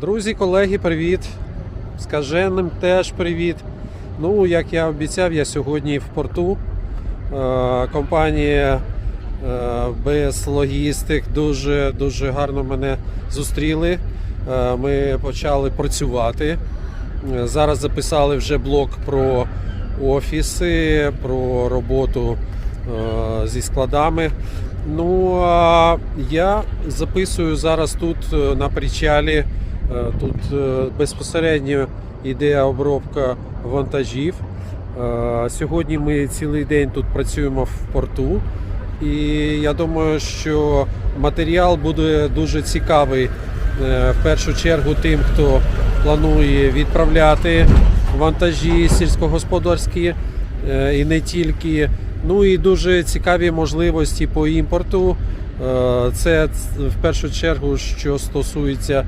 Друзі, колеги, привіт. Скаженим теж привіт. Ну, як я обіцяв, я сьогодні в порту. Е, Компанія е, без логістик дуже дуже гарно мене зустріли. Е, Ми почали працювати. Зараз записали вже блок про офіси, про роботу зі складами. Ну а я записую зараз тут на причалі. Е, Тут е, безпосередньо йде обробка вантажів. Е, Сьогодні ми цілий день тут працюємо в порту. І я думаю, що матеріал буде дуже цікавий в першу чергу тим, хто планує відправляти вантажі сільськогосподарські і не тільки. Ну і дуже цікаві можливості по імпорту. Це в першу чергу, що стосується